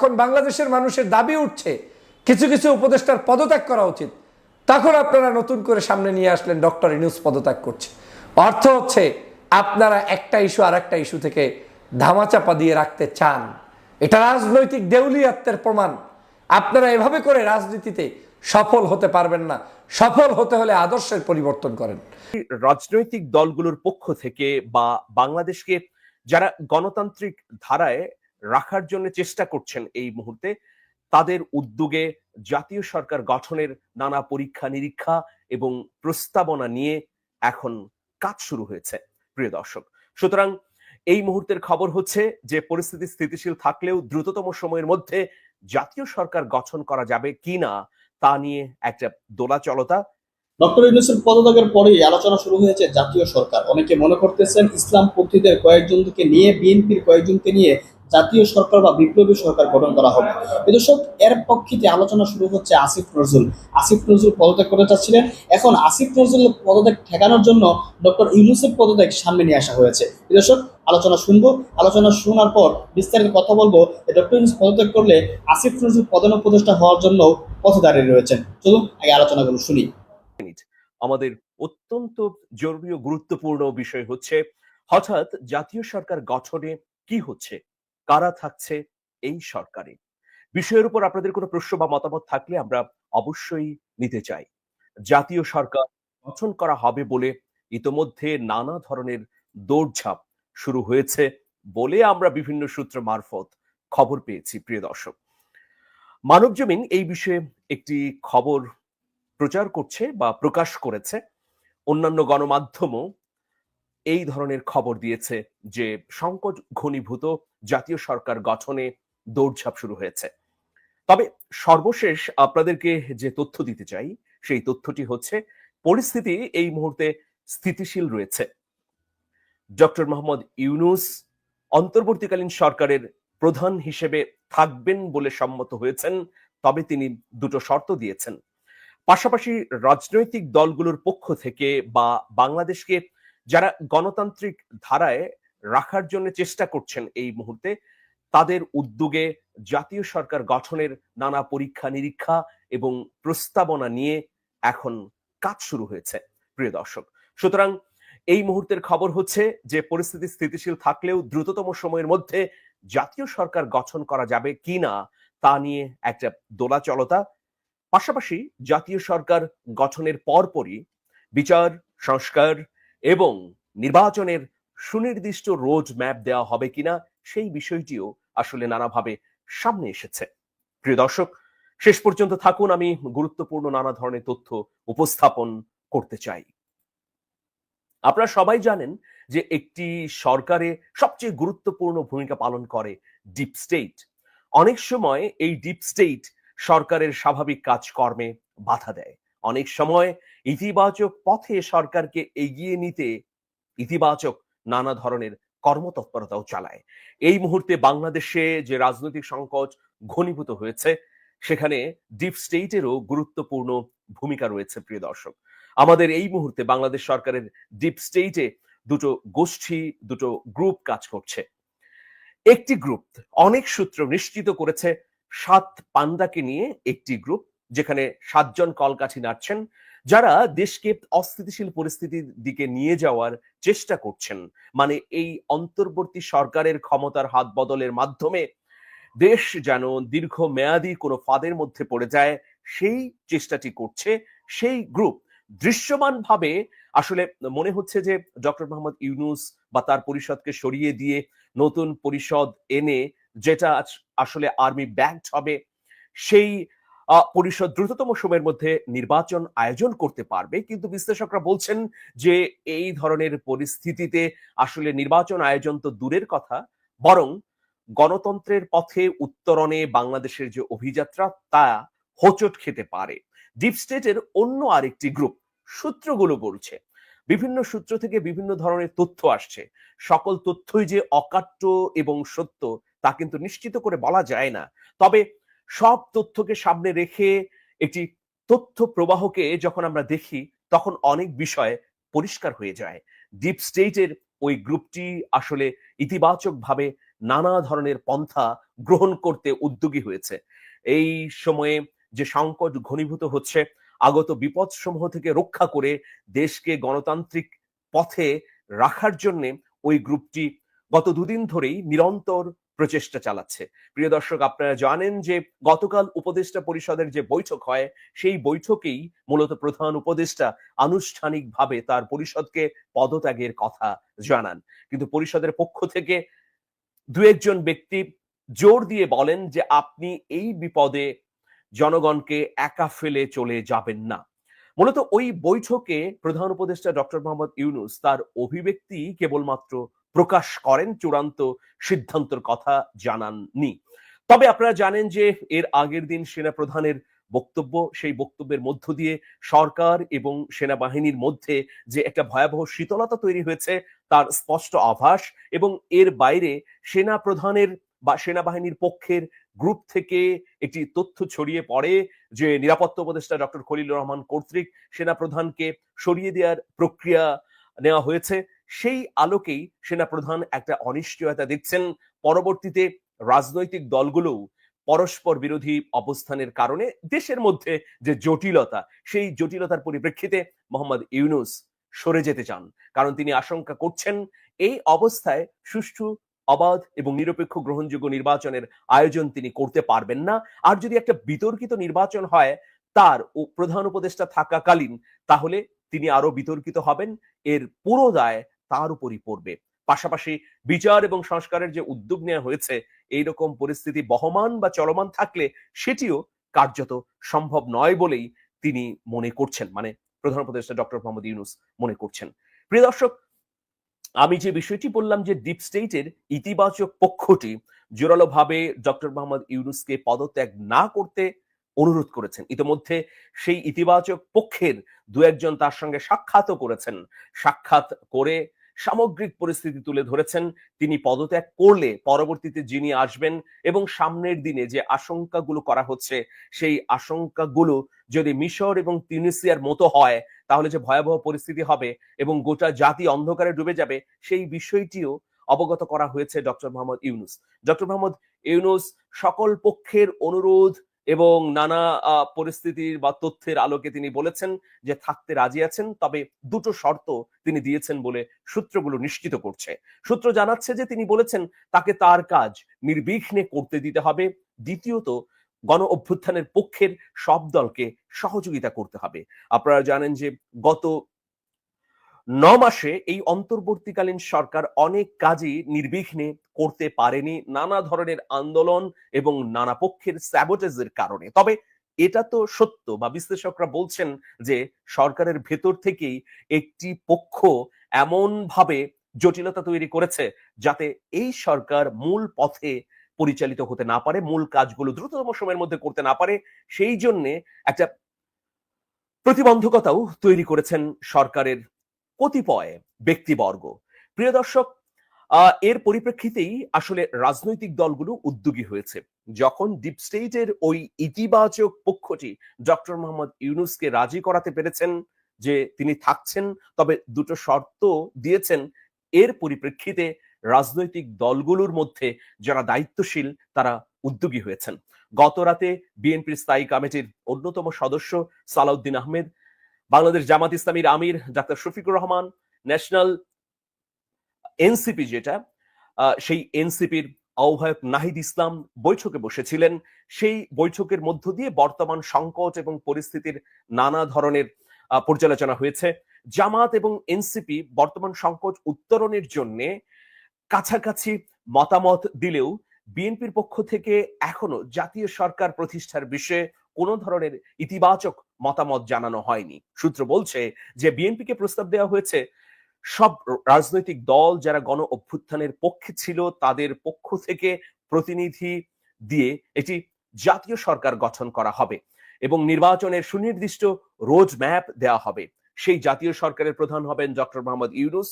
এখন বাংলাদেশের মানুষের দাবি উঠছে, কিছু কিছু উপদেষ্টার পদত্যাগ করা উচিত, তখন আপনারা নতুন করে সামনে নিয়ে আসলেন ডক্টর ইনুস পদত্যাগ করছে। অর্থ হচ্ছে, আপনারা একটা ইস্যু আর একটা ইস্যু থেকে ধামাচাপা দিয়ে রাখতে চান। এটা রাজনৈতিক দেউলিয়াত্বের প্রমাণ। আপনারা এভাবে করে রাজনীতিতে সফল হতে পারবেন না। সফল হতে হলে আদর্শের পরিবর্তন করেন। রাজনৈতিক দলগুলোর পক্ষ থেকে বা বাংলাদেশকে যারা গণতান্ত্রিক ধারায় রাখার জন্য চেষ্টা করছেন এই মুহূর্তে। তাদের উদ্যোগে জাতীয় সরকার গঠনের নানা পরীক্ষা নিরীক্ষা এবং প্রস্তাবনা নিয়ে এখন কাজ শুরু হয়েছে, প্রিয় দর্শক। সুতরাং এই মুহূর্তের খবর হচ্ছে যে, পরিস্থিতি স্থিতিশীল থাকলেও দ্রুততম সময়ের মধ্যে জাতীয় সরকার গঠন করা যাবে কিনা তা নিয়ে একটা দোলাচলতা। ডক্টর ইউনুসের পদত্যাগের পরেই আলোচনা শুরু হয়েছে জাতীয় সরকার। অনেকে মনে করতেছেন ইসলামপন্থীদের কয়েকজনকে নিয়ে, বিএনপির কয়েকজনকে নিয়ে জাতীয় সরকার বা বিপ্লবী সরকার গঠন করা হবে। দর্শক, এর পক্ষিতে আলোচনা শুরু হচ্ছে আসিফ নজরুল। আসিফ নজরুল পদত্যাগ করতে চাচ্ছিলেন। এখন আসিফ নজরুল পদত্যাগ ঠেকানোর জন্য ডক্টর ইউনুসেফ পদত্যাগ সামনে নিয়ে আসা হয়েছে। দর্শক, আলোচনা শুনব। আলোচনা শোনার পর বিস্তারিত কথা বলব। ডক্টর ইউনুস পদত্যাগ করলে আসিফ নজরুল প্রধান উপদেষ্টা হওয়ার জন্য পথে দাঁড়িয়ে রয়েছেন। চলুন আগে আলোচনাগুলো শুনি। আমাদের অত্যন্ত জরুরি গুরুত্বপূর্ণ বিষয় হচ্ছে, হঠাৎ জাতীয় সরকার গঠনে কি হচ্ছে? কারা থাকছে এই সরকারে? বিষয়ের উপর আপনাদের কোনো প্রশ্ন বা মতামত থাকলে আমরা অবশ্যই নিতে চাই। জাতীয় সরকার গঠন করা হবে বলে ইতোমধ্যে নানা ধরনের দৌড়ঝাঁপ শুরু হয়েছে বলে আমরা বিভিন্ন সূত্র মারফত খবর পেয়েছি, প্রিয় দর্শক। মানবজমিন এই বিষয়ে একটি খবর প্রচার করছে বা প্রকাশ করেছে। অন্যান্য গণমাধ্যমও এই ধরনের খবর দিয়েছে যে সংকট ঘনীভূত জাতীয় সরকার গঠনে দৌড়ঝাঁপ শুরু হয়েছে। তবে সর্বশেষ আপনাদেরকে যে তথ্য দিতে চাই, সেই তথ্যটি হচ্ছে পরিস্থিতি এই মুহূর্তে স্থিতিশীল রয়েছে। ডক্টর মোহাম্মদ ইউনুস অন্তর্বর্তীকালীন সরকারের প্রধান হিসেবে থাকবেন বলে সম্মত হয়েছেন, তবে তিনি দুটো শর্ত দিয়েছেন। পাশাপাশি রাজনৈতিক দলগুলোর পক্ষ থেকে বা বাংলাদেশকে যারা গণতান্ত্রিক ধারায় রাখার জন্য চেষ্টা করছেন এই মুহূর্তে, তাদের উদ্যোগে জাতীয় সরকার গঠনের নানা পরীক্ষা নিরীক্ষা এবং প্রস্তাবনা নিয়ে এখন কাজ শুরু হয়েছে, প্রিয় দর্শক। সুতরাং এই মুহূর্তের খবর হচ্ছে যে, পরিস্থিতি স্থিতিশীল থাকলেও দ্রুততম সময়ের মধ্যে জাতীয় সরকার গঠন করা যাবে কিনা তা নিয়ে একটা দোলাচলতা। পাশাপাশি জাতীয় সরকার গঠনের পরপরই বিচার, সংস্কার এবং নির্বাচনের সুনির্দিষ্ট রোড ম্যাপ দেওয়া হবে কিনা সেই বিষয়টিও আসলে নানাভাবে সামনে এসেছে। প্রিয় দর্শক, শেষ পর্যন্ত থাকুন, আমি গুরুত্বপূর্ণ নানা ধরনের তথ্য উপস্থাপন করতে চাই। আপনারা সবাই জানেন যে একটি সরকারে সবচেয়ে গুরুত্বপূর্ণ ভূমিকা পালন করে ডিপ স্টেট। অনেক সময় এই ডিপ স্টেট সরকারের স্বাভাবিক কাজকর্মে বাধা দেয়। অনেক সময় ইতিবাচক পথে সরকারকে এগিয়ে নিতে ইতিবাচক নানা ধরনের কর্মতৎপরতাও চালায়। এই মুহূর্তে বাংলাদেশে যে রাজনৈতিক সংকট ঘনীভূত হয়েছে, সেখানে ডিপ স্টেটেরও গুরুত্বপূর্ণ ভূমিকা রয়েছে, প্রিয় দর্শক। আমাদের এই মুহূর্তে বাংলাদেশ সরকারের ডিপ স্টেটে দুটো গোষ্ঠী, দুটো গ্রুপ কাজ করছে। একটি গ্রুপ অনেক সূত্র নিশ্চিত করেছে, সাত পান্ডাকে নিয়ে একটি গ্রুপ যেখানে সাতজন কলকাঠি নাড়ছেন, যারা দেশকে অস্থিতিশীল পরিস্থিতির দিকে নিয়ে যাওয়ার চেষ্টা করছেন। মানে এই অন্তর্বর্তী সরকারের ক্ষমতার হাত বদলের মাধ্যমে দেশ যেন দীর্ঘ মেয়াদী কোনো ফাঁদের মধ্যে পড়ে যায়, সেই চেষ্টাটি করছে সেই গ্রুপ। দৃশ্যমান ভাবে আসলে মনে হচ্ছে যে ডক্টর মোহাম্মদ ইউনুস বা তার পরিষদকে সরিয়ে দিয়ে নতুন পরিষদ এনে যেটা আসলে আর্মি ব্যাংক হবে, সেই পরিষদ দ্রুততম সময়ের মধ্যে নির্বাচন আয়োজন করতে পারবে। কিন্তু বিশ্লেষকরা বলছেন যে, এই ধরনের পরিস্থিতিতে আসলে নির্বাচন আয়োজন তো দূরের কথা, বরং গণতন্ত্রের পথে উত্তরণে বাংলাদেশের যে অভিযাত্রা, তা হোঁচট খেতে পারে। ডিপ স্টেটের অন্য আরেকটি গ্রুপ সূত্রগুলো বলছে, বিভিন্ন সূত্র থেকে বিভিন্ন ধরনের তথ্য আসছে। সকল তথ্যই যে অকাট্য এবং সত্য, তা কিন্তু নিশ্চিত করে বলা যায় না। তবে সব তথ্যকে সামনে রেখে একটি তথ্য প্রবাহকে যখন আমরা দেখি, তখন অনেক বিষয় পরিষ্কার হয়ে যায়। ডিপ স্টেটের ওই গ্রুপটি আসলে ইতিবাচকভাবে নানা ধরনের পন্থা গ্রহণ করতে উদ্যোগী হয়েছে। এই সময়ে যে সংকট ঘনীভূত হচ্ছে, আগত বিপদ সমূহ থেকে রক্ষা করে দেশকে গণতান্ত্রিক পথে রাখার জন্য ওই গ্রুপটি গত দুদিন ধরেই নিরন্তর প্রচেষ্টা চালাচ্ছে। প্রিয় দর্শক, আপনারা জানেন যে গতকাল উপদেষ্টা পরিষদের যে বৈঠক হয়, সেই বৈঠকেই মূলত প্রধান উপদেষ্টা আনুষ্ঠানিকভাবে তার পরিষদকে পদত্যাগের কথা জানান। কিন্তু পরিষদের পক্ষ থেকে দু একজন ব্যক্তি জোর দিয়ে বলেন যে, আপনি এই বিপদে জনগণকে একা ফেলে চলে যাবেন না। মূলত ওই বৈঠকে প্রধান উপদেষ্টা ডক্টর মোহাম্মদ ইউনুস তার অভিব্যক্তি কেবলমাত্র প্রকাশ করেন চূড়ান্ত সিদ্ধান্তের কথা জানাননি। তবে আপনারা জানেন যে এর আগের দিন সেনা প্রধানের বক্তব্য, সেই বক্তব্যের মধ্য দিয়ে সরকার এবং সেনাবাহিনীর মধ্যে যে একটা ভয়াবহ শীতলতা তৈরি হয়েছে তার স্পষ্ট আভাস এবং এর বাইরে সেনা প্রধানের বা সেনাবাহিনীর পক্ষের গ্রুপ থেকে একটি তথ্য ছড়িয়ে পড়ে যে নিরাপত্তা উপদেষ্টা ডক্টর খলিলুর রহমান কর্তৃক সেনা প্রধানকে সরিয়ে দেওয়ার প্রক্রিয়া নেওয়া হয়েছে। সেই আলোকেই সেনা প্রধান একটা অনিশ্চয়তা দেখছেন। পরবর্তীতে রাজনৈতিক দলগুলোও পরস্পর বিরোধী অবস্থানের কারণে দেশের মধ্যে যে জটিলতা, সেই জটিলতার পরিপ্রেক্ষিতে মোহাম্মদ ইউনুস সরে যেতে চান। কারণ তিনি আশঙ্কা করছেন, এই অবস্থায় সুষ্ঠু, অবাধ এবং নিরপেক্ষ গ্রহণযোগ্য নির্বাচনের আয়োজন তিনি করতে পারবেন না। আর যদি একটা বিতর্কিত নির্বাচন হয়, তার প্রধান উপদেষ্টা থাকাকালীন, তাহলে তিনি আরও বিতর্কিত হবেন। এর পুরো দায় তার উপরই পড়বে। পাশাপাশি বিচার এবং সংস্কারের যে উদ্যোগ নেওয়া হয়েছে, এইরকম পরিস্থিতি বহমান বা চলমান থাকলে সেটিও কার্যত সম্ভব নয় বলেই তিনি মনে করছেন। মানে প্রধান উপদেষ্টা ডক্টর মোহাম্মদ ইউনুস মনে করছেন। প্রিয় দর্শক, আমি যে বিষয়টি বললাম যে ডিপ স্টেটের ইতিবাচক পক্ষটি জোরালোভাবে ডক্টর মোহাম্মদ ইউনুসকে পদত্যাগ না করতে অনুরোধ করেছেন। ইতিমধ্যে সেই ইতিবাচক পক্ষের দু একজন তার সঙ্গে সাক্ষাৎও করেছেন। সাক্ষাৎ করে সামগ্রিক পরিস্থিতি তুলে ধরেছেন। তিনি পদত্যাগ করলে পরবর্তীতে যিনি আসবেন এবং সামনের দিনে যে আশঙ্কাগুলো করা হচ্ছে, সেই আশঙ্কাগুলো যদি মিশর এবং তিউনিসিয়ার মতো হয়, তাহলে যে ভয়াবহ পরিস্থিতি হবে এবং গোটা জাতি অন্ধকারে ডুবে যাবে, সেই বিষয়টিও অবগত করা হয়েছে ডক্টর মোহাম্মদ ইউনুস। ডক্টর মোহাম্মদ ইউনুস সকল পক্ষের অনুরোধ এবং নানা পরিস্থিতির বা তথ্যের আলোকে তিনি বলেছেন যে থাকতে রাজি আছেন, তবে দুটো শর্ত তিনি দিয়েছেন বলে সূত্রগুলো নিশ্চিত করছে। সূত্র জানাচ্ছে যে তিনি বলেছেন, তাকে তার কাজ নির্বিঘ্নে করতে দিতে হবে। দ্বিতীয়ত, গণ অভ্যুত্থানের পক্ষের সব দলকে সহযোগিতা করতে হবে। আপনারা জানেন যে গত ন মাসে এই অন্তর্বর্তীকালীন সরকার অনেক কাজই নির্বিঘ্নে করতে পারেনি নানা ধরনের আন্দোলন এবং নানা পক্ষের স্যাবোটেজের কারণে। তবে এটা তো সত্য বা বিশ্লেষকরা বলছেন যে সরকারের ভেতর থেকেই একটি পক্ষ এমন ভাবে জটিলতা তৈরি করেছে যাতে এই সরকার মূল পথে পরিচালিত হতে না পারে, মূল কাজগুলো দ্রুততম সময়ের মধ্যে করতে না পারে, সেই জন্যে একটা প্রতিবন্ধকতাও তৈরি করেছেন সরকারের কতিপয় ব্যক্তিবর্গ। প্রিয় দর্শক এর পরিপ্রেক্ষিতেই আসলে রাজনৈতিক দলগুলো উদ্যোগী হয়েছে। যখন ডিপ স্টেটের ওই ইতিবাচক পক্ষটি ডক্টর মোহাম্মদ ইউনুসকে রাজি করাতে পেরেছেন যে তিনি থাকছেন, তবে দুটো শর্ত দিয়েছেন। এর পরিপ্রেক্ষিতে রাজনৈতিক দলগুলোর মধ্যে যারা দায়িত্বশীল, তারা উদ্যোগী হয়েছেন। গত রাতে বিএনপির স্থায়ী কমিটির অন্যতম সদস্য সালাউদ্দিন আহমেদ বাংলাদেশ জামাত ইসলামীর আমির doctor Shafiqur Rahman, national NCP যেটা সেই এনসিপির আহ্বায়ক নাহিদ ইসলাম বৈঠকে বসেছিলেন। সেই বৈঠকের মধ্য দিয়ে বর্তমান সংকট এবং পরিস্থিতির নানা ধরনের পর্যালোচনা হয়েছে। জামাত এবং এনসিপি বর্তমান সংকট উত্তরণের জন্য কাছাকাছি মতামত দিলেও বিএনপির পক্ষ থেকে এখনও জাতীয় সরকার প্রতিষ্ঠার বিষয়ে কোনো ধরনের ইতিবাচক মতামত জানানো হয়নি। সূত্র বলছে যে, বিএনপিকে প্রস্তাব দেওয়া হয়েছে, সব রাজনৈতিক দল যারা গণ অভ্যুত্থানের পক্ষে ছিল তাদের পক্ষ থেকে প্রতিনিধি দিয়ে একটি জাতীয় সরকার গঠন করা হবে এবং নির্বাচনের সুনির্দিষ্ট রোড ম্যাপ দেওয়া হবে। সেই জাতীয় সরকারের প্রধান হবেন ডক্টর মোহাম্মদ ইউনুস।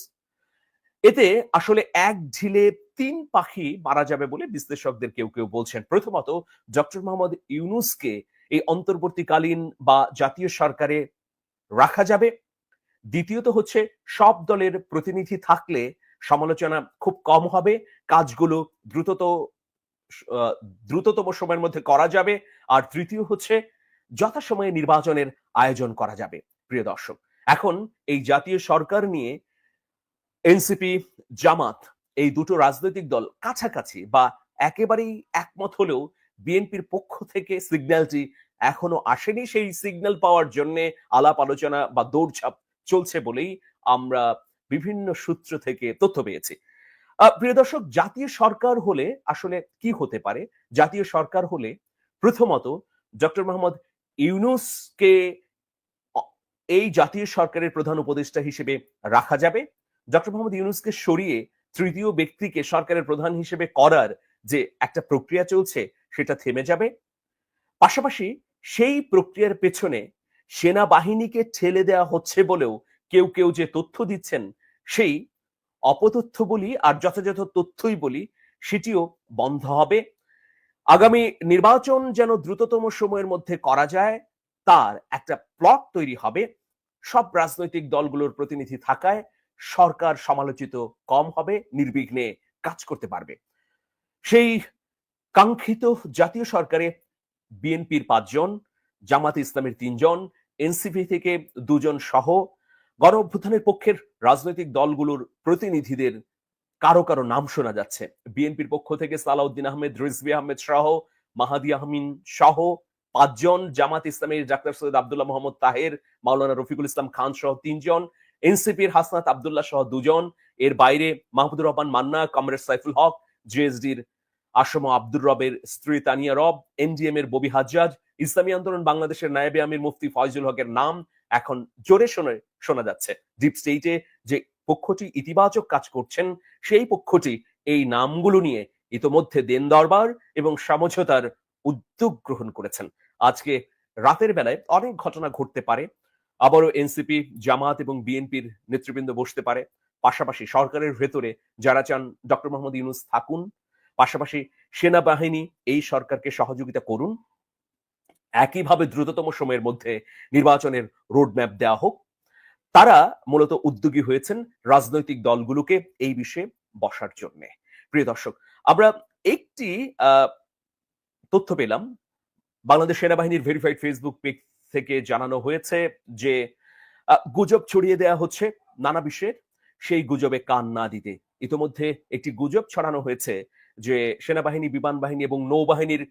এতে আসলে এক ঝিলে তিন পাখি মারা যাবে বলে বিশ্লেষকদের কেউ কেউ বলছেন। প্রথমত ডক্টর মোহাম্মদ ইউনুসকে এই অন্তর্বর্তীকালীন বা জাতীয় সরকারে রাখা যাবে। দ্বিতীয়ত হচ্ছে, সব দলের প্রতিনিধি থাকলে সমালোচনা খুব কম হবে, কাজগুলো দ্রুতত দ্রুততম সময়ের মধ্যে করা যাবে। আর তৃতীয় হচ্ছে, যথাসময়ে নির্বাচনের আয়োজন করা যাবে, প্রিয় দর্শক। এখন এই জাতীয় সরকার নিয়ে এনসিপি, জামাত, এই দুটো রাজনৈতিক দল কাছাকাছি বা একেবারেই একমত হলেও বিএনপির পক্ষ থেকে সিগন্যালটি এখনও আসেনি। সেই সিগন্যাল পাওয়ার জন্য আলাপ, আলোচনা বা দৌড়ঝাঁপ চলছে বলেই আমরা বিভিন্ন সূত্র থেকে তথ্য পেয়েছি। প্রিয় দর্শক, জাতীয় সরকার হলে আসলে কি হতে পারে? জাতীয় সরকার হলে প্রথমত ডক্টর মোহাম্মদ ইউনুসকে এই জাতীয় সরকারের প্রধান উপদেষ্টা হিসেবে রাখা যাবে। ডক্টর মোহাম্মদ ইউনুসকে সরিয়ে তৃতীয় ব্যক্তিকে সরকারের প্রধান হিসেবে করার যে একটা প্রক্রিয়া চলছে সেটা থেমে যাবে। পাশাপাশি সেই প্রক্রিয়ার পেছনে সেনাবাহিনীকে ঠেলে দেওয়া হচ্ছে বলেও কেউ কেউ যে তথ্য দিচ্ছেন, সেই অপতথ্য বলি আর যথাযথ তথ্যই বলি, সেটিও বন্ধ হবে। আগামী নির্বাচন যেন দ্রুততম সময়ের মধ্যে করা যায়, তার একটা প্লট তৈরি হবে। সব রাজনৈতিক দলগুলোর প্রতিনিধি থাকায় সরকার সমালোচিত কম হবে, নির্বিঘ্নে কাজ করতে পারবে। সেই কাঙ্ক্ষিত জাতীয় সরকারে বিএনপির পাঁচজন, জামাত ইসলামের তিনজন, এনসিপি থেকে দুজন সহ গণ অভ্যুত্থানের পক্ষের রাজনৈতিক দলগুলোর প্রতিনিধিদের কারও কারও নাম শোনা যাচ্ছে। বিএনপির পক্ষ থেকে সালাউদ্দিন আহমেদ, রিজভি আহমেদ সহ, মাহাদি আহমিন সহ পাঁচজন, জামাত ইসলামের ডাক্তার সৈয়দ আব্দুল্লাহ মোহাম্মদ তাহের, মাওলানা রফিকুল ইসলাম খান সহ তিনজন, এনসিপির হাসনাত আবদুল্লাহ সহ দুজন, এর বাইরে মাহমুদুর রহমান মান্না, কমরেড সাইফুল হক জেএসডির আসম আব্দুর রবের স্ত্রী তানিয়া রব, এনডিএম এর ববি হাজ্জাজ, ইসলামী আন্দোলন বাংলাদেশের নায়েবে আমির মুফতি ফয়জুল হকের নাম এখন জোরে শোনা শোনা যাচ্ছে। ডিপ স্টেটে যে পক্ষটি ইতিবাচক কাজ করছেন, সেই পক্ষটি এই নামগুলো নিয়ে ইতোমধ্যে দেন দরবার এবং সমঝোতার উদ্যোগ গ্রহণ করেছেন। আজকে রাতের বেলায় অনেক ঘটনা ঘটতে পারে, আবারও এনসিপি, জামাত এবং বিএনপির নেতৃবৃন্দ বসতে পারে। পাশাপাশি সরকারের ভেতরে যারা চান ডক্টর মোহাম্মদ ইউনুস থাকুন পাশাপাশি সেনাবাহিনী এই সরকারকে সহযোগিতা করুন। একইভাবে দ্রুততম সময়ের মধ্যে নির্বাচনের রোডম্যাপ দেওয়া হোক। তারা মূলত উদ্যোগী হয়েছেন রাজনৈতিক দলগুলোকে এই বিষয়ে বসার জন্য। প্রিয় দর্শক, আমরা একটি তথ্য পেলাম। বাংলাদেশ সেনাবাহিনীর ভেরিফাইড ফেসবুক পেজ থেকে জানানো হয়েছে যে গুজব ছড়িয়ে দেয়া হচ্ছে নানা বিষয়ের সেই গুজবে কান না দিতে। ইতোমধ্যে একটি গুজব ছড়ানো হয়েছে যে সেনাবাহিনী বিমান বাহিনী এবং নৌবাহিনীর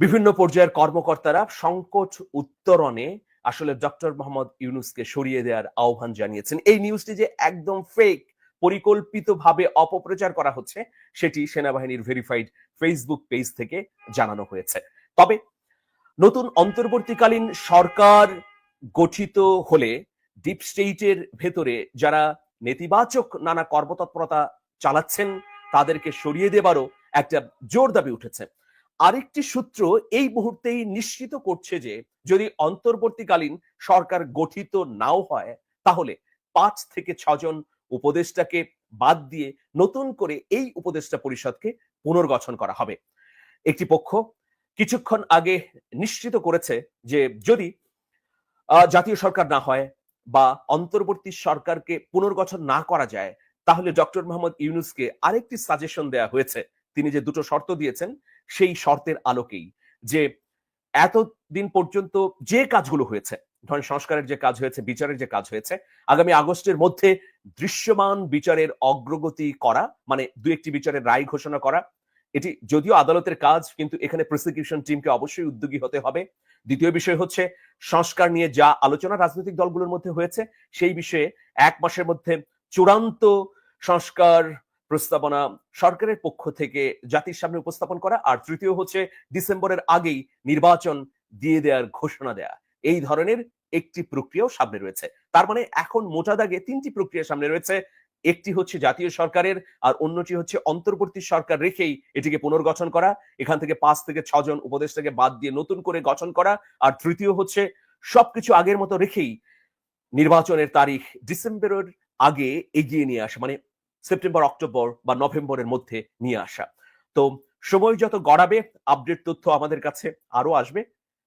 বিভিন্ন পর্যায়ের কর্মকর্তারা সংকট উত্তরণে আসলে ডক্টর মোহাম্মদ ইউনুসকে সরিয়ে দেওয়ার আহ্বান জানিয়েছেন। এই নিউজটি যে একদম ফেক পরিকল্পিতভাবে অপপ্রচার করা হচ্ছে, সেটি সেনাবাহিনীর ভেরিফাইড ফেসবুক পেজ থেকে জানানো হয়েছে। তবে নতুন অন্তর্বর্তীকালীন সরকার গঠিত হলে ডিপ স্টেটের ভেতরে যারা নেতিবাচক নানা কর্মতৎপরতা চালাচ্ছেন তাদেরকে সরিয়ে দেবারও একটা জোর দাবি উঠেছে। আরেকটি সূত্র এই মুহূর্তেই নিশ্চিত করছে যে, যদি অন্তর্বর্তীকালীন সরকার গঠিত নাও হয়, তাহলে পাঁচ থেকে ছজন উপদেষ্টাকে বাদ দিয়ে নতুন করে এই উপদেষ্টা পরিষদকে পুনর্গঠন করা হবে। একটি পক্ষ কিছুক্ষণ আগে নিশ্চিত করেছে যে, যদি জাতীয় সরকার না হয় বা অন্তর্বর্তী সরকারকে পুনর্গঠন না করা যায় তাহলে ডক্টর মোহাম্মদ ইউনুসকে আরেকটি সাজেশন দেওয়া হয়েছে। তিনি যে দুটো শর্ত দিয়েছেন, সেই শর্তের আলোকেই। যে এতদিন পর্যন্ত যে কাজগুলো হয়েছে, ধরেন সংস্কারের যে কাজ হয়েছে, বিচারের যে কাজ হয়েছে, আগামী আগস্টের মধ্যে দৃশ্যমান বিচারের অগ্রগতি করা মানে দু একটি বিচারের রায় ঘোষণা করা, এটি যদিও আদালতের কাজ, কিন্তু এখানে প্রসিকিউশন টিমকে অবশ্যই উদ্যোগী হতে হবে। দ্বিতীয় বিষয় হচ্ছে, সংস্কার নিয়ে যা আলোচনা রাজনৈতিক দলগুলোর মধ্যে হয়েছে, সেই বিষয়ে এক মাসের মধ্যে চূড়ান্ত সংস্কার প্রস্তাবনা সরকারের পক্ষ থেকে জাতির সামনে উপস্থাপন করা, আর তৃতীয় হচ্ছে ডিসেম্বরের আগেই নির্বাচন দিয়ে দেওয়ার ঘোষণা দেয়া। এই ধরনের একটি প্রক্রিয়াও সামনে রয়েছে। তার মানে এখন মোটা দাগে তিনটি প্রক্রিয়া সামনে রয়েছে। একটি হচ্ছে জাতীয় সরকারের, আর অন্যটি হচ্ছে অন্তর্বর্তী সরকার রেখেই এটিকে পুনর্গঠন করা। এখান থেকে পাঁচ থেকে ছজন উপদেষ্টাকে বাদ দিয়ে নতুন করে গঠন করা। আর তৃতীয় হচ্ছে সবকিছু আগের মতো রেখেই নির্বাচনের তারিখ ডিসেম্বরের আগে এগিয়ে নিয়ে আসা মানে সেপ্টেম্বর, অক্টোবর বা নভেম্বরের মধ্যে নিয়ে আসা। তো সময় যত গড়াবে আপডেট তথ্য আমাদের কাছে আরও আসবে।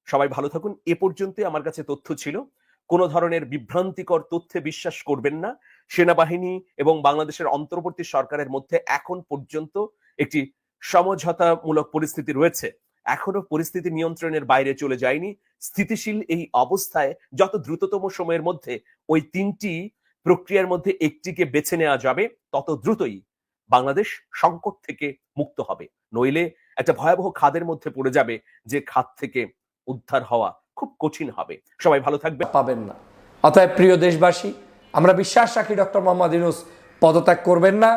সবাই ভালো থাকুন। এ পর্যন্ত আমার কাছে তথ্য ছিল। কোনো ধরনের বিভ্রান্তিকর তথ্যে বিশ্বাস করবেন না। সেনাবাহিনী এবং বাংলাদেশের অন্তর্বর্তী সরকারের মধ্যে এখন পর্যন্ত একটি সমঝোতামূলক পরিস্থিতি রয়েছে। এখনও পরিস্থিতি নিয়ন্ত্রণের বাইরে চলে যায়নি। স্থিতিশীল এই অবস্থায় যত দ্রুততম সময়ের মধ্যে ওই তিনটি প্রক্রিয়ার মধ্যে একটিকে বেছে নেওয়া যাবে, তত দ্রুতই বাংলাদেশ সংকট থেকে মুক্ত হবে। নইলে একটা ভয়াবহ খাদের মধ্যে পড়ে যাবে, যে খাদ থেকে উদ্ধার হওয়া খুব কঠিন হবে। সবাই ভালো থাকবে পাবেন না। অতএব প্রিয় দেশবাসী, আমরা বিশ্বাস রাখি ডক্টর মোহাম্মদ ইউনুস পদত্যাগ করবেন না।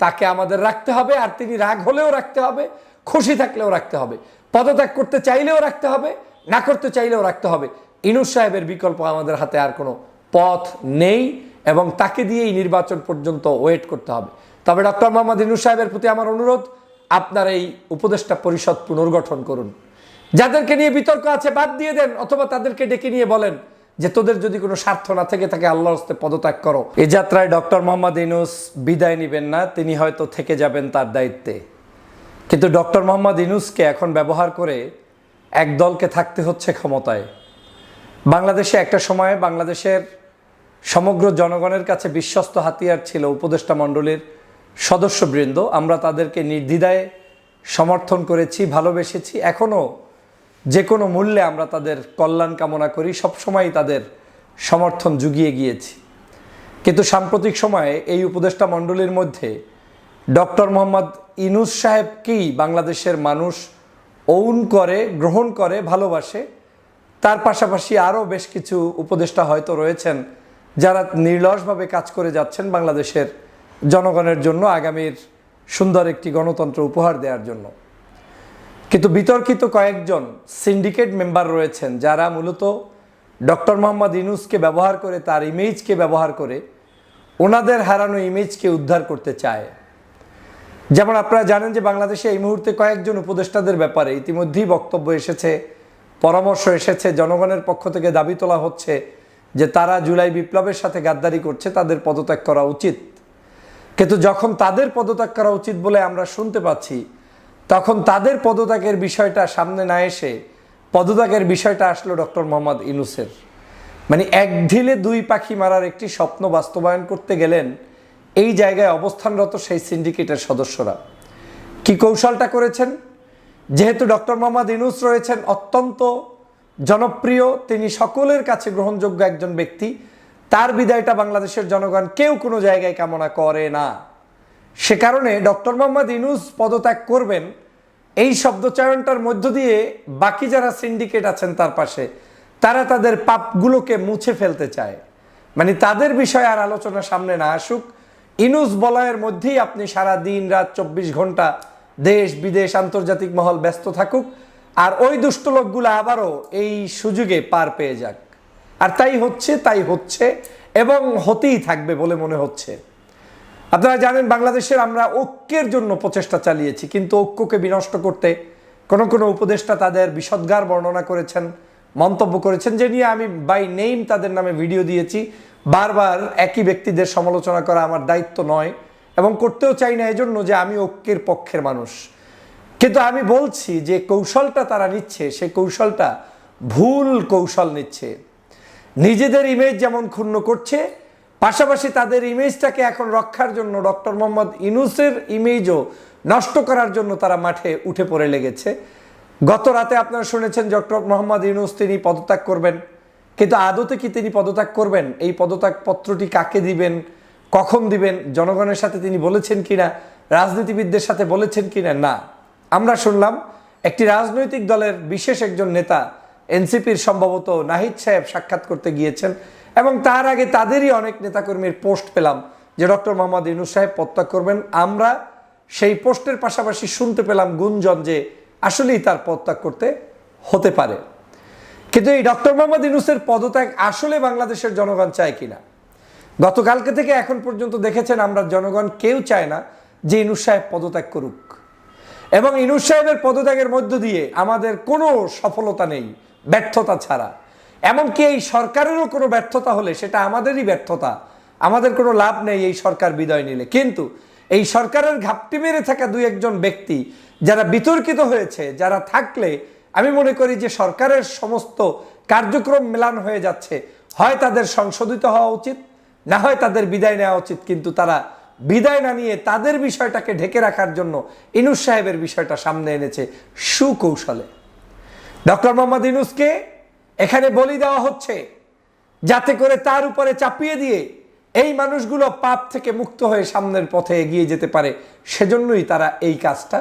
তাকে আমাদের রাখতে হবে, আর তিনি রাগ হলেও রাখতে হবে, খুশি থাকলেও রাখতে হবে। পদত্যাগ করতে চাইলেও রাখতে হবে, না করতে চাইলেও রাখতে হবে। ইনুস সাহেবের বিকল্প আমাদের হাতে আর কোনো পথ নেই। এবং তাকে দিয়েই নির্বাচন পর্যন্ত ওয়েট করতে হবে। তবে ডক্টর মোহাম্মদ ইনুস সাহেবের প্রতি আমার অনুরোধ, আপনার এই উপদেষ্টা পরিষদ পুনর্গঠন করুন। যাদেরকে নিয়ে বিতর্ক আছে, বাদ দিয়ে দেন, অথবা তাদেরকে ডেকে নিয়ে বলেন যে তোদের যদি কোনো স্বার্থ না থেকে থাকে, আল্লাহর হস্তে পদত্যাগ করো। এ যাত্রায় ডক্টর মোহাম্মদ ইনুস বিদায় নেবেন না, তিনি হয়তো থেকে যাবেন তার দায়িত্বে। কিন্তু ডক্টর মোহাম্মদ ইনুসকে এখন ব্যবহার করে এক দলকে থাকতে হচ্ছে ক্ষমতায়। বাংলাদেশে একটা সময়ে বাংলাদেশের সমগ্র জনগণের কাছে বিশ্বস্ত হাতিয়ার ছিল উপদেষ্টা মণ্ডলীর সদস্যবৃন্দ। আমরা তাদেরকে নির্দ্বিধায় সমর্থন করেছি, ভালোবেসেছি। এখনও যে কোনো মূল্যে আমরা তাদের কল্যাণ কামনা করি সবসময় তাদের সমর্থন জুগিয়ে গিয়েছি। কিন্তু সাম্প্রতিক সময়ে এই উপদেষ্টা মণ্ডলীর মধ্যে ডক্টর মোহাম্মদ ইনুস সাহেবকেই বাংলাদেশের মানুষ ওন করে, গ্রহণ করে, ভালোবাসে, তার পাশাপাশি আরও বেশ কিছু উপদেষ্টা হয়তো রয়েছেন। যারা নির্লসভাবে কাজ করে যাচ্ছেন বাংলাদেশের জনগণের জন্য আগামীর সুন্দর একটি গণতন্ত্র উপহার দেওয়ার জন্য। কিন্তু বিতর্কিত কয়েকজন সিন্ডিকেট মেম্বার রয়েছেন যারা মূলত ডক্টর মোহাম্মদ ইনুসকে ব্যবহার করে, তার ইমেজকে ব্যবহার করে, ওনাদের হারানো ইমেজকে উদ্ধার করতে চায়। যেমন আপনারা জানেন যে বাংলাদেশে এই মুহূর্তে কয়েকজন উপদেষ্টাদের ব্যাপারে ইতিমধ্যেই বক্তব্য এসেছে, পরামর্শ এসেছে, জনগণের পক্ষ থেকে দাবি তোলা হচ্ছে যে তারা জুলাই বিপ্লবের সাথে গাদ্দারি করছে, তাদের পদত্যাগ করা উচিত। কিন্তু যখন তাদের পদত্যাগ করা উচিত বলে আমরা শুনতে পাচ্ছি, তখন তাদের পদত্যাগের বিষয়টা সামনে না এসে পদত্যাগের বিষয়টা আসলো ডক্টর মোহাম্মদ ইনুসের মানে এক ঢিলে দুই পাখি মারার একটি স্বপ্ন বাস্তবায়ন করতে গেলেন এই জায়গায় অবস্থানরত সেই সিন্ডিকেটের সদস্যরা। কি কৌশলটা করেছেন? যেহেতু ডক্টর মোহাম্মদ ইনুস রয়েছেন অত্যন্ত জনপ্রিয়, তিনি সকলের কাছে গ্রহণযোগ্য একজন ব্যক্তি। তার বিদায়টা বাংলাদেশের জনগণ কেউ কোনো জায়গায় কামনা করে না। সে কারণে ডক্টর মোহাম্মদ ইনুস পদত্যাগ করবেন। এই শব্দচয়নটার মধ্য দিয়ে বাকি যারা সিন্ডিকেট আছেন তার পাশে, তারা তাদের পাপগুলোকে মুছে ফেলতে চায়। মানে তাদের বিষয়ে আর আলোচনা সামনে না আসুক। ইনুস বলয়ের মধ্যেই আপনি সারা দিন রাত চব্বিশ ঘণ্টা দেশ বিদেশ আন্তর্জাতিক মহল ব্যস্ত থাকুক। আর ওই দুষ্ট লোকগুলো আবারও এই সুযোগে পার পেয়ে যাক। আর তাই হচ্ছে তাই হচ্ছে এবং হতেই থাকবে বলে মনে হচ্ছে। আপনারা জানেন, বাংলাদেশের আমরা ঐক্যের জন্য প্রচেষ্টা চালিয়েছি, কিন্তু ঐক্যকে বিনষ্ট করতে কোন কোন উপদেষ্টা তাদের বিষদগার বর্ণনা করেছেন, মন্তব্য করেছেন, যে নিয়ে আমি বাই নেইম তাদের নামে ভিডিও দিয়েছি। বারবার একই ব্যক্তিদের সমালোচনা করা আমার দায়িত্ব নয় এবং করতেও চাই না এজন্য যে আমি ঐক্যের পক্ষের মানুষ। কিন্তু আমি বলছি যে কৌশলটা তারা নিচ্ছে সেই কৌশলটা ভুল কৌশল নিচ্ছে। নিজেদের ইমেজ যেমন ক্ষুণ্ণ করছে, পাশাপাশি তাদের ইমেজটাকে এখন রক্ষার জন্য ডক্টর মোহাম্মদ ইনুসের ইমেজও নষ্ট করার জন্য তারা মাঠে উঠে পড়ে লেগেছে। গত রাতে আপনারা শুনেছেন ডক্টর মোহাম্মদ ইনুস তিনি পদত্যাগ করবেন। কিন্তু আদতে কি তিনি পদত্যাগ করবেন? এই পদত্যাগ পত্রটি কাকে দিবেন? কখন দিবেন? জনগণের সাথে তিনি বলেছেন কিনা? রাজনীতিবিদদের সাথে বলেছেন কিনা? না। আমরা শুনলাম একটি রাজনৈতিক দলের বিশেষ একজন নেতা এনসিপির সম্ভবত নাহিদ সাহেব সাক্ষাৎ করতে গিয়েছেন এবং তার আগে তাদেরই অনেক নেতাকর্মীর পোস্ট পেলাম যে ডক্টর মোহাম্মদ ইনুস সাহেব পদত্যাগ করবেন। আমরা সেই পোস্টের পাশাপাশি শুনতে পেলাম গুঞ্জন যে আসলেই তার পদত্যাগ করতে হতে পারে। কিন্তু এই ডক্টর মোহাম্মদ ইনুসের পদত্যাগ আসলে বাংলাদেশের জনগণ চায় কিনা? গতকালকে থেকে এখন পর্যন্ত দেখেছেন আমরা জনগণ কেউ চায় না যে ইনুস সাহেব পদত্যাগ করুক। এবং ইনুস সাহেবের পদত্যাগের মধ্য দিয়ে আমাদের কোনো সফলতা নেই, ব্যর্থতা ছাড়া। এমনকি এই সরকারেরও কোনো ব্যর্থতা হলে সেটা আমাদেরই ব্যর্থতা। আমাদের কোনো লাভ নেই এই সরকার বিদায় নিলে। কিন্তু এই সরকারের ঘাপটি মেরে থাকা দুই একজন ব্যক্তি যারা বিতর্কিত হয়েছে, যারা থাকলে আমি মনে করি যে সরকারের সমস্ত কার্যক্রম মেলান হয়ে যাচ্ছে। হয় তাদের সংশোধিত হওয়া উচিত, না হয় তাদের বিদায় নেওয়া উচিত, কিন্তু তারা বিদায় না নিয়ে তাদের বিষয়টাকে ঢেকে রাখার জন্য ইনুস সাহেবের বিষয়টা সামনে এনেছে সুকৌশলে। ডক্টর মোহাম্মদ ইনুসকে এখানে বলি দেওয়া হচ্ছে, যাতে করে তার উপরে চাপিয়ে দিয়ে এই মানুষগুলো পাপ থেকে মুক্ত হয়ে সামনের পথে এগিয়ে যেতে পারে। সেজন্যই তারা এই কাজটা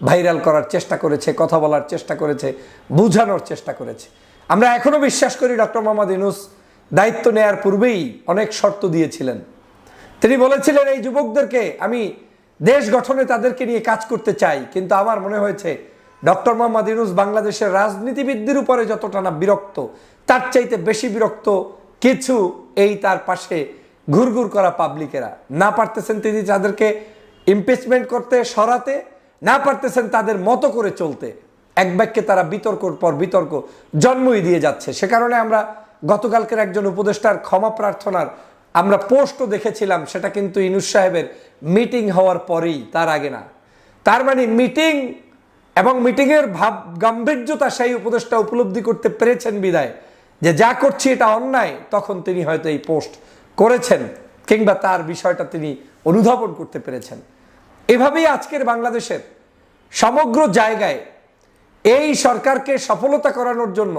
ভাইরাল করার চেষ্টা করেছে, কথা বলার চেষ্টা করেছে, বুঝানোর চেষ্টা করেছে। আমরা এখনও বিশ্বাস করি ডক্টর মোহাম্মদ ইনুস দায়িত্ব নেয়ার পূর্বেই অনেক শর্ত দিয়েছিলেন। তিনি বলেছিলেন, এই যুবকদেরকে আমি দেশ গঠনে তাদেরকে নিয়ে কাজ করতে চাই। কিন্তু আমার মনে হয়েছে, ডক্টর মোহাম্মদ ইউনুস বাংলাদেশের রাজনীতিবিদদের উপরে যতটা না বিরক্ত, তার চাইতে বেশি বিরক্ত কিছু এই তার পাশে ঘুরঘুর করা পাবলিকেরা। না পারতেছেন তিনি তাদেরকে ইমপিচমেন্ট করতে, সরাতে, না পারতেছেন তাদের মতো করে চলতে। এক বাক্যে তারা বিতর্কর পর বিতর্ক জন্মই দিয়ে যাচ্ছে। সে কারণে আমরা গতকালকের একজন উপদেষ্টার ক্ষমা প্রার্থনার আমরা পোস্টও দেখেছিলাম, সেটা কিন্তু ইনুস সাহেবের মিটিং হওয়ার পরেই, তার আগে না। তার মানে মিটিং এবং মিটিংয়ের ভাব গাম্ভীর্যতা সেই উপদেষ্টা উপলব্ধি করতে পেরেছেন বিদায়, যে যা করছি এটা অন্যায়, তখন তিনি হয়তো এই পোস্ট করেছেন, কিংবা তার বিষয়টা তিনি অনুধাবন করতে পেরেছেন। এভাবেই আজকের বাংলাদেশের সমগ্র জায়গায় এই সরকারকে সফলতা করানোর জন্য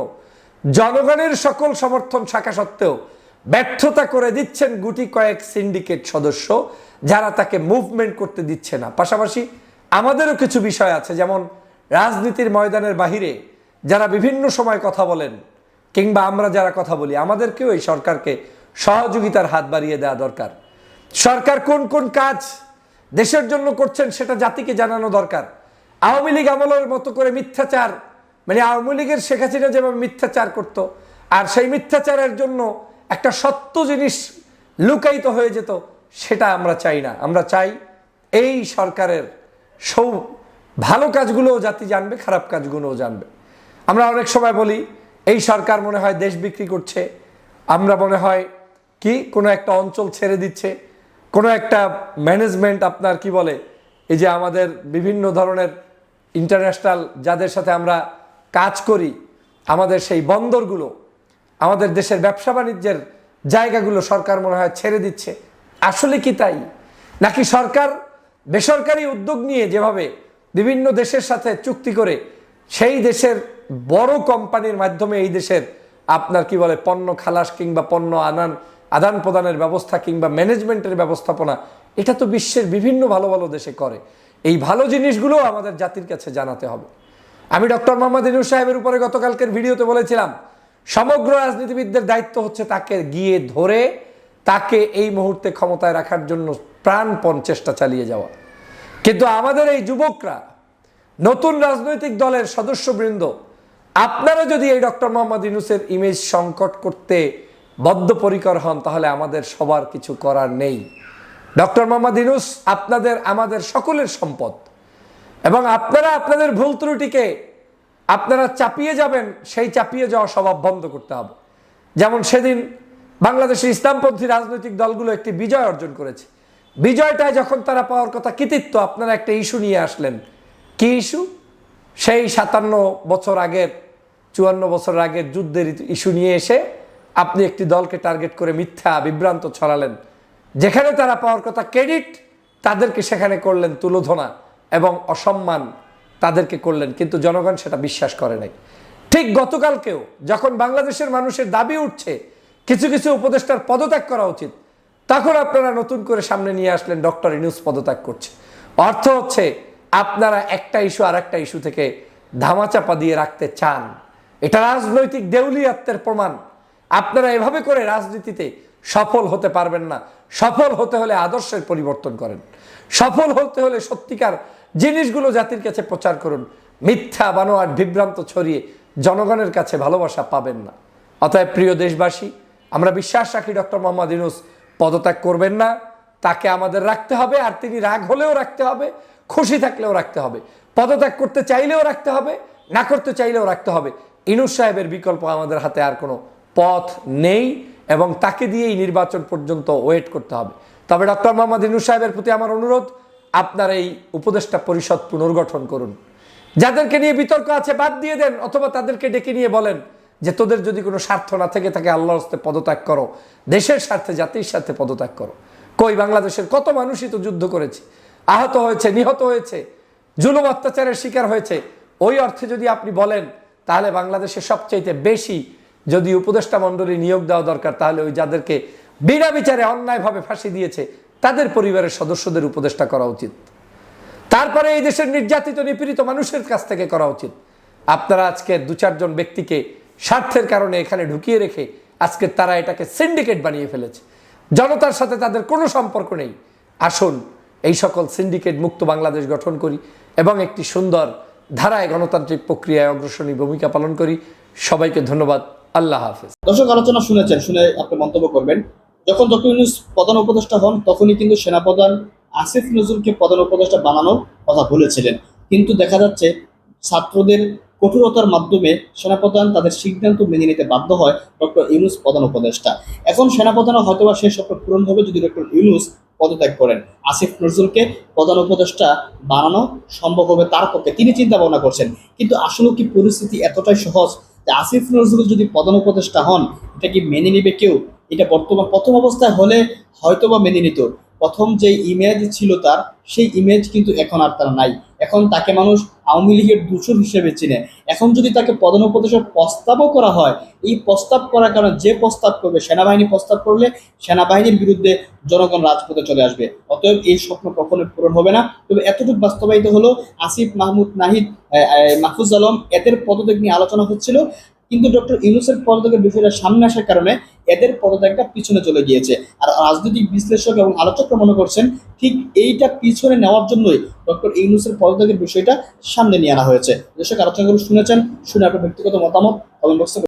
জনগণের সকল সমর্থন থাকা সত্ত্বেও ব্যর্থতা করে দিচ্ছেন গুটি কয়েক সিন্ডিকেট সদস্য, যারা তাকে মুভমেন্ট করতে দিচ্ছে না। পাশাপাশি আমাদেরও কিছু বিষয় আছে, যেমন রাজনীতির ময়দানের বাহিরে যারা বিভিন্ন সময় কথা বলেন, কিংবা আমরা যারা কথা বলি, আমাদেরকেও এই সরকারকে সহযোগিতার হাত বাড়িয়ে দেওয়া দরকার। সরকার কোন কোন কাজ দেশের জন্য করছেন সেটা জাতিকে জানানো দরকার। আওয়ামী লীগ আমলের মতো করে মিথ্যাচার মানে আওয়ামী লীগের শেখ হাসিনা যেভাবে মিথ্যাচার করত, আর সেই মিথ্যাচারের জন্য একটা সত্য জিনিস লুকায়িত হয়ে যেত, সেটা আমরা চাই না। আমরা চাই এই সরকারের সৌ, ভালো কাজগুলোও জাতি জানবে, খারাপ কাজগুলোও জানবে। আমরা অনেক সময় বলি, এই সরকার মনে হয় দেশ বিক্রি করছে। আমরা মনে হয় কি, কোনো একটা অঞ্চল ছেড়ে দিচ্ছে। কোনো একটা ম্যানেজমেন্ট আপনার কি বলে, এই যে আমাদের বিভিন্ন ধরনের ইন্টারন্যাশনাল যাদের সাথে আমরা কাজ করি, আমাদের সেই বন্দরগুলো আমাদের দেশের ব্যবসা বাণিজ্যের জায়গাগুলো সরকার মনে হয় ছেড়ে দিচ্ছে। আসলে কি তাই? নাকি সরকার বেসরকারি উদ্যোগ নিয়ে যেভাবে বিভিন্ন দেশের সাথে চুক্তি করে, সেই দেশের বড় কোম্পানির মাধ্যমে এই দেশের আপনার কি বলে পণ্য খালাস কিংবা পণ্য আনান, আদান প্রদানের ব্যবস্থা কিংবা ম্যানেজমেন্টের ব্যবস্থাপনা, এটা তো বিশ্বের বিভিন্ন ভালো ভালো দেশে করে। এই ভালো জিনিসগুলো আমাদের জাতির কাছে জানাতে হবে। আমি ডক্টর মোহাম্মদ ইনুস সাহেবের উপরে গতকালকের ভিডিওতে বলেছিলাম সমগ্র রাজনীতিবিদদের দায়িত্ব হচ্ছে তাকে গিয়ে ধরে, তাকে এই মুহূর্তে ক্ষমতায় রাখার জন্য প্রাণপণ চেষ্টা চালিয়ে যাওয়া। কিন্তু আমাদের এই যুবকরা, নতুন রাজনৈতিক দলের সদস্যবৃন্দ, আপনারা যদি এই ডক্টর মোহাম্মদ ইউনুসের ইমেজ সংকট করতে বদ্ধপরিকর হন, তাহলে আমাদের সবার কিছু করার নেই। ডক্টর মোহাম্মদ ইউনুস আপনাদের, আমাদের সকলের সম্পদ। এবং আপনারা আপনাদের ভুল ত্রুটিকে আপনারা চাপিয়ে যাবেন, সেই চাপিয়ে যাওয়া স্বভাব বন্ধ করতে হবে। যেমন সেদিন বাংলাদেশের ইসলামপন্থী রাজনৈতিক দলগুলো একটি বিজয় অর্জন করেছে। বিজয়টায় যখন তারা পাওয়ার কথা কৃতিত্ব, আপনারা একটা ইস্যু নিয়ে আসলেন। কি ইস্যু? সেই সাতান্ন বছর আগের, চুয়ান্ন বছর আগের যুদ্ধের ইস্যু নিয়ে এসে আপনি একটি দলকে টার্গেট করে মিথ্যা বিভ্রান্ত ছড়ালেন। যেখানে তারা পাওয়ার কথা ক্রেডিট, তাদেরকে সেখানে করলেন তুলোধনা এবং অসম্মান। তাদেরকে করলেন, কিন্তু জনগণ সেটা বিশ্বাস করে নাই। ঠিক গতকালকেও যখন বাংলাদেশের মানুষের দাবি উঠছে, কিছু কিছু উপদেষ্টার পদত্যাগ করা উচিত, তখন আপনারা নতুন করে সামনে নিয়ে আসলেন ডক্টর ইনুস পদত্যাগ করছে। অর্থ হচ্ছে আপনারা একটা ইস্যু আর একটা ইস্যু থেকে ধামাচাপা দিয়ে রাখতে চান। এটা রাজনৈতিক দেউলিয়াত্বের প্রমাণ। আপনারা এভাবে করে রাজনীতিতে সফল হতে পারবেন না। সফল হতে হলে আদর্শের পরিবর্তন করেন। সফল হতে হলে সত্যিকার জিনিসগুলো জাতির কাছে প্রচার করুন। মিথ্যা বানোয়ার বিভ্রান্ত ছড়িয়ে জনগণের কাছে ভালোবাসা পাবেন না। অতএব প্রিয় দেশবাসী, আমরা বিশ্বাস রাখি ডক্টর মোহাম্মদ ইউনুস পদত্যাগ করবেন না। তাকে আমাদের রাখতে হবে আর তিনি রাগ হলেও রাখতে হবে, খুশি থাকলেও রাখতে হবে। পদত্যাগ করতে চাইলেও রাখতে হবে, না করতে চাইলেও রাখতে হবে। ইনুস সাহেবের বিকল্প আমাদের হাতে আর কোনো পথ নেই এবং তাকে দিয়েই নির্বাচন পর্যন্ত ওয়েট করতে হবে। তবে ডক্টর মোহাম্মদ ইনুস সাহেবের প্রতি আমার অনুরোধ আপনার এই উপদেষ্টা পরিষদ পুনর্গঠন করুন। যাদেরকে নিয়ে বিতর্ক আছে বাদ দিয়ে দেন, অথবা তাদেরকে ডেকে নিয়ে বলেন যে তোদের যদি কোনো স্বার্থ না থেকে থাকে, আল্লাহর হস্তে পদত্যাগ করো। দেশের স্বার্থে, জাতির স্বার্থে পদত্যাগ করো। কই, বাংলাদেশের কত মানুষই তো যুদ্ধ করেছে? আহত হয়েছে, নিহত হয়েছে, জুলুম অত্যাচারের শিকার হয়েছে। ওই অর্থে যদি আপনি বলেন, তাহলে বাংলাদেশে সবচাইতে বেশি যদি উপদেষ্টা মণ্ডলী নিয়োগ দেওয়া দরকার, তাহলে ওই যাদেরকে বিনা বিচারে অন্যায়ভাবে ফাঁসি দিয়েছে তাদের পরিবারের সদস্যদের উপদেষ্টা করা উচিত। তারপরে এই দেশের নির্যাতিত, নিপীড়িত মানুষের কাছ থেকে করা উচিত। আপনারা আজকে দু চারজন ব্যক্তিকে স্বার্থের কারণে এখানে ঢুকিয়ে রেখে আজকে তারা এটাকে সিন্ডিকেট বানিয়ে ফেলেছে। জনতার সাথে তাদের কোনো সম্পর্ক নেই। আসুন, এই সকল সিন্ডিকেট মুক্ত বাংলাদেশ গঠন করি এবং একটি সুন্দর ধারায় গণতান্ত্রিক প্রক্রিয়ায় অগ্রসরী ভূমিকা পালন করি। সবাইকে ধন্যবাদ। আল্লাহ হাফেজ। দর্শক, আলোচনা শুনেছেন, শুনে আপনি মন্তব্য করবেন। যখন ডক্টর ইউনুস প্রধান উপদেষ্টা হন, তখনই কিন্তু সেনাপ্রধান আসিফ নজরুলকে প্রধান উপদেষ্টা বানানোর কথা বলেছিলেন। কিন্তু দেখা যাচ্ছে ছাত্রদের কঠোরতার মাধ্যমে সেনাপ্রধান তাদের সিদ্ধান্ত মেনে নিতে বাধ্য হয় ডক্টর ইউনুস প্রধান উপদেষ্টা। এখন সেনাপ্রধানও হয়তোবা সেই স্বপ্ন পূরণ হবে যদি ডক্টর ইউনুস পদত্যাগ করেন। আসিফ নজরুলকে প্রধান উপদেষ্টা বানানো সম্ভব হবে তার পক্ষে, তিনি চিন্তা ভাবনা করছেন। কিন্তু আসলে কি পরিস্থিতি এতটাই সহজ যে আসিফ নজরুল যদি প্রধান উপদেষ্টা হন, এটা কি মেনে নিবে কেউ? এটা বর্তমান প্রথম অবস্থায় হলে হয়তোবা মেনে নিত। প্রথম যে ইমেজ ছিল তার, সেই ইমেজ কিন্তু এখন আর তার নাই। এখন তাকে মানুষ আওয়ামী লীগের দূষণ হিসেবে চিনে। এখন যদি তাকে প্রধান উপদেশের প্রস্তাবও করা হয়, এই প্রস্তাব করার কারণে যে প্রস্তাব করবে, সেনাবাহিনী প্রস্তাব করলে সেনাবাহিনীর বিরুদ্ধে জনগণ রাজপথে চলে আসবে। অতএব এই স্বপ্ন কখনোই পূরণ হবে না। তবে এতটুকু বাস্তবায়িত হলো, আসিফ মাহমুদ নাহিদ মাহফুজ আলম এদের পদত্যাগ নিয়ে আলোচনা হচ্ছিল। কিন্তু ডক্টর ইউনুসের পদত্যাগের বিষয়টা সামনে আসার কারণে এদের পদত্যাগটা পিছনে চলে গিয়েছে। আর রাজনৈতিক বিশ্লেষক এবং আলোচকরা মনে করছেন, ঠিক এইটা পিছনে নেওয়ার জন্যই ডক্টর ইউনুসের পদত্যাগের বিষয়টা সামনে নিয়ে আনা হয়েছে। দর্শক, আলোচনাগুলো শুনেছেন, শুনে আপনার ব্যক্তিগত মতামত কমেন্ট বক্সে